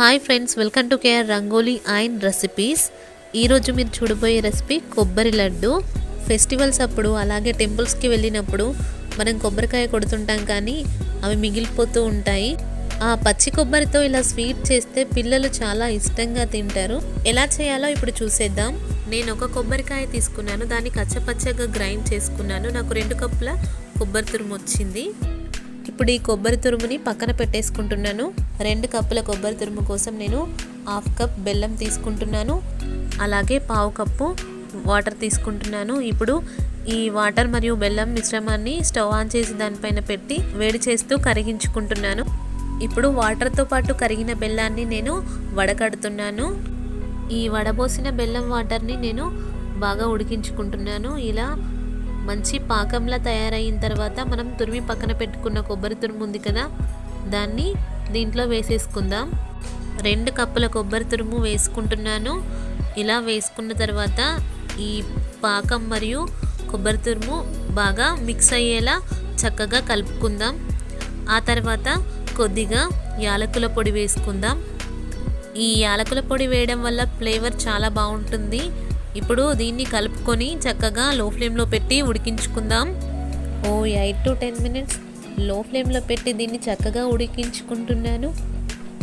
Hi friends welcome to KR rangoli and recipes ఈరోజు మీరు చూడబోయే రెసిపీ కొబ్బరి లడ్డు. ఫెస్టివల్స్ అప్పుడు అలాగే టెంపుల్స్కి వెళ్ళినప్పుడు మనం కొబ్బరికాయ కొడుతుంటాం కానీ అవి మిగిలిపోతూ ఉంటాయి. ఆ పచ్చి కొబ్బరితో ఇలా స్వీట్ చేస్తే పిల్లలు చాలా ఇష్టంగా తింటారు. ఎలా చేయాలో ఇప్పుడు చూసేద్దాం. నేను ఒక కొబ్బరికాయ తీసుకున్నాను. దాన్ని కచ్చపచ్చగా గ్రైండ్ చేసుకున్నాను. నాకు రెండు కప్పుల కొబ్బరి తురుము వచ్చింది. ఇప్పుడు ఈ కొబ్బరి తురుముని పక్కన పెట్టేసుకుంటున్నాను. రెండు కప్పుల కొబ్బరి తురుము కోసం నేను హాఫ్ కప్ బెల్లం తీసుకుంటున్నాను. అలాగే పావు కప్పు వాటర్ తీసుకుంటున్నాను. ఇప్పుడు ఈ వాటర్ మరియు బెల్లం మిశ్రమాన్ని స్టవ్ ఆన్ చేసి దానిపైన పెట్టి వేడి చేస్తూ కరిగించుకుంటున్నాను. ఇప్పుడు వాటర్తో పాటు కరిగిన బెల్లాన్ని నేను వడకడుతున్నాను. ఈ వడబోసిన బెల్లం వాటర్ని నేను బాగా ఉడికించుకుంటున్నాను. ఇలా మంచి పాకంలా తయారైన తర్వాత మనం తురిమి పక్కన పెట్టుకున్న కొబ్బరి తురుము ఉంది కదా దాన్ని దీంట్లో వేసేసుకుందాం. రెండు కప్పుల కొబ్బరి తురుము వేసుకుంటున్నాను. ఇలా వేసుకున్న తర్వాత ఈ పాకం మరియు కొబ్బరి తురుము బాగా మిక్స్ అయ్యేలా చక్కగా కలుపుకుందాం. ఆ తర్వాత కొద్దిగా యాలకుల పొడి వేసుకుందాం. ఈ యాలకుల పొడి వేయడం వల్ల ఫ్లేవర్ చాలా బాగుంటుంది. ఇప్పుడు దీన్ని కలుపుకొని చక్కగా లో ఫ్లేమ్లో పెట్టి ఉడికించుకుందాం. ఓ ఎయిట్ టు టెన్ మినిట్స్లో ఫ్లేమ్లో పెట్టి దీన్ని చక్కగా ఉడికించుకుంటున్నాను.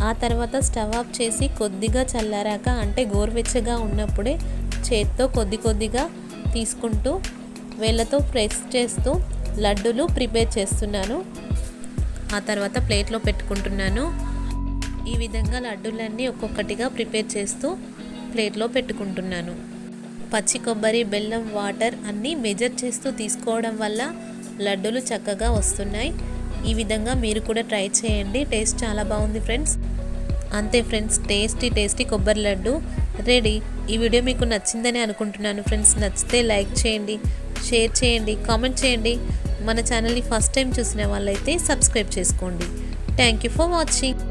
ఆ తర్వాత స్టవ్ ఆఫ్ చేసి కొద్దిగా చల్లారాక అంటే గోరువెచ్చగా ఉన్నప్పుడే చేత్తో కొద్ది కొద్దిగా తీసుకుంటూ వేళ్ళతో ప్రెస్ చేస్తూ లడ్డూలు ప్రిపేర్ చేస్తున్నాను. ఆ తర్వాత ప్లేట్లో పెట్టుకుంటున్నాను. ఈ విధంగా లడ్డూలన్నీ ఒక్కొక్కటిగా ప్రిపేర్ చేస్తూ ప్లేట్లో పెట్టుకుంటున్నాను. పచ్చి కొబ్బరి బెల్లం వాటర్ అన్నీ మెజర్ చేస్తూ తీసుకోవడం వల్ల లడ్డూలు చక్కగా వస్తున్నాయి. ఈ విధంగా మీరు కూడా ట్రై చేయండి. టేస్ట్ చాలా బాగుంది ఫ్రెండ్స్. అంతే ఫ్రెండ్స్ టేస్టీ టేస్టీ కొబ్బరి లడ్డు రెడీ. ఈ వీడియో మీకు నచ్చిందని అనుకుంటున్నాను ఫ్రెండ్స్. నచ్చితే లైక్ చేయండి షేర్ చేయండి కామెంట్ చేయండి. మన ఛానల్ని ఫస్ట్ టైం చూసిన వాళ్ళైతే సబ్స్క్రైబ్ చేసుకోండి. Thank you for watching.